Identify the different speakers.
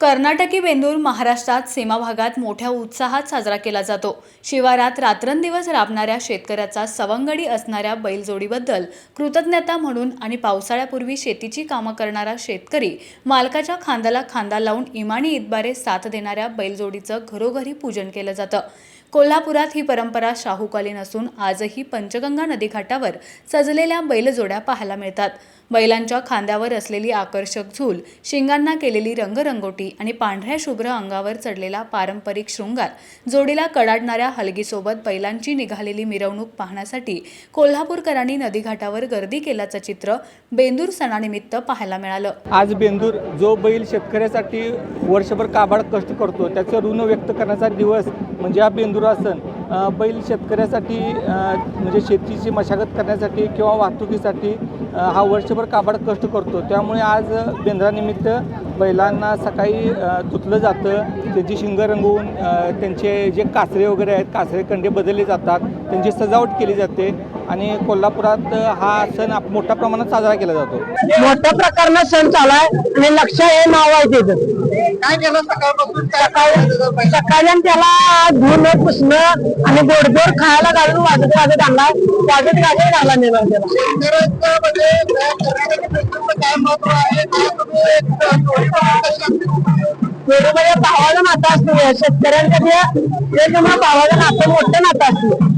Speaker 1: कर्नाटकी बेंदूर महाराष्ट्रात सीमा भागात मोठ्या उत्साहात साजरा केला जातो. शिवारात रात्रंदिवस राबणाऱ्या शेतकऱ्याचा सवंगडी असणाऱ्या बैलजोडीबद्दल कृतज्ञता म्हणून आणि पावसाळ्यापूर्वी शेतीची कामं करणारा शेतकरी मालकाच्या खांद्याला खांदा लावून इमानी इतबारे साथ देणाऱ्या बैलजोडीचं घरोघरी पूजन केलं जातं. कोल्हापुरात ही परंपरा शाहूकालीन असून आजही पंचगंगा नदीघाटावर सजलेल्या बैलजोड्या पाहायला मिळतात. बैलांच्या खांद्यावर असलेली आकर्षक झूल शिंगांना केलेली रंगरंगोटी आणि पांढऱ्या शुभ्र अंगावर चढलेला पारंपरिक शृंगार जोडीला कडाडणाऱ्या हलगीसोबत बैलांची निघालेली मिरवणूक पाहण्यासाठी कोल्हापूरकरांनी नदीघाटावर गर्दी केल्याचं चित्र बेंदूर सणानिमित्त पाहायला मिळालं.
Speaker 2: आज बेंदूर जो बैल शेतकऱ्यासाठी वर्षभर काबाड कष्ट करतो त्याचं ऋण व्यक्त करण्याचा दिवस म्हणजे हा बेंदूर सण. बैल शेतकऱ्यासाठी म्हणजे शेतीची मशागत करण्यासाठी किंवा वाहतुकीसाठी हा वर्षभर काबाड कष्ट करतो. त्यामुळे आज बेंद्रानिमित्त बैलांना सकाळी धुतलं जातं त्यांची शिंग रंगवून त्यांचे जे कासरे वगैरे आहेत कासरे कंडे बदलले जातात त्यांची सजावट केली जाते आणि कोल्हापुरात हा सण आप- मोठ्या प्रमाणात साजरा केला जातो.
Speaker 3: मोठ्या प्रकारनं सण चालू आहे आणि लक्ष हे नाव आहे त्याचं
Speaker 4: काय केलं सकाळपासून?
Speaker 3: सकाळी सकाळी आणि त्याला धुणं पुसणं आणि गोडधोड खायला घालून वाजत वाजत आणला. वाजत वाजत घाला नेला त्याला.
Speaker 4: कशी असते?
Speaker 3: वेगवेगळ्या भावाचं नातं असतं. शेतकऱ्यांच्या ते वेगवेगळ्या भावाचं नातं मोठं नातं असतं.